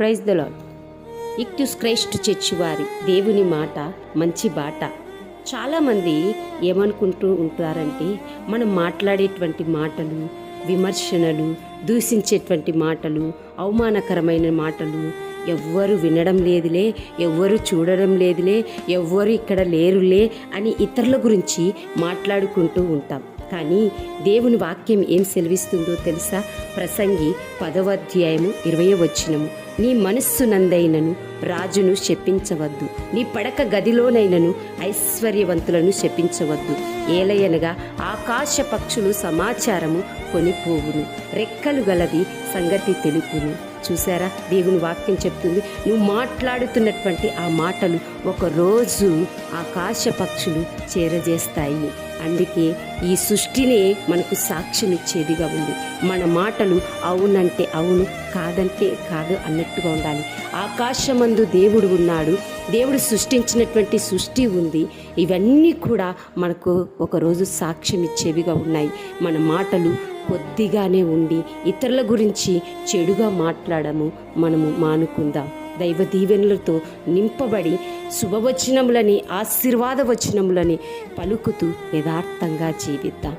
Praise the Lord Christ church వారి దేవుని మాట మంచి బాట. చాలామంది ఏమనుకుంటూ ఉంటారంటే మనం మాట్లాడేటువంటి మాటలు విమర్శనలు దూషించేటువంటి మాటలు అవమానకరమైన మాటలు ఎవ్వరు వినడం లేదులే ఎవ్వరు చూడడం లేదులే ఎవ్వరు ఇక్కడ లేరులే అని ఇతరుల గురించి మాట్లాడుకుంటూ ఉంటాం. కానీ దేవుని వాక్యం ఏం సెలవిస్తుందో తెలుసా? ప్రసంగి పదవ అధ్యాయము ఇరవై వచ్చినము నీ మనస్సు నందైనను రాజును శపించవద్దు. నీ పడక గదిలోనైనను ఐశ్వర్యవంతులను శపించవద్దు. ఏలయనగా ఆకాశ పక్షులు సమాచారము కొనిపోవును. రెక్కలు గలది సంగతి తెలుపును. చూసారా దేవుని వాక్యం చెప్తుంది. నువ్వు మాట్లాడుతున్నటువంటి ఆ మాటలు ఒక రోజు ఆకాశ పక్షులు చేరజేస్తాయి. అందుకే ఈ సృష్టినే మనకు సాక్ష్యం ఇచ్చేదిగా ఉంది. మన మాటలు అవునంటే అవును కాదంటే కాదు అన్నట్టుగా ఉండాలి. ఆకాశమందు దేవుడు ఉన్నాడు. దేవుడు సృష్టించినటువంటి సృష్టి ఉంది. ఇవన్నీ కూడా మనకు ఒకరోజు సాక్ష్యం ఇచ్చేవిగా ఉన్నాయి. మన మాటలు కొద్దిగానే ఉండి ఇతరుల గురించి చెడుగా మాట్లాడము మనము మానుకుందాం. దైవ దీవెనలతో నింపబడి శుభవచనములని ఆశీర్వాద వచనములని పలుకుతూ యథార్థంగా జీవిద్దాం.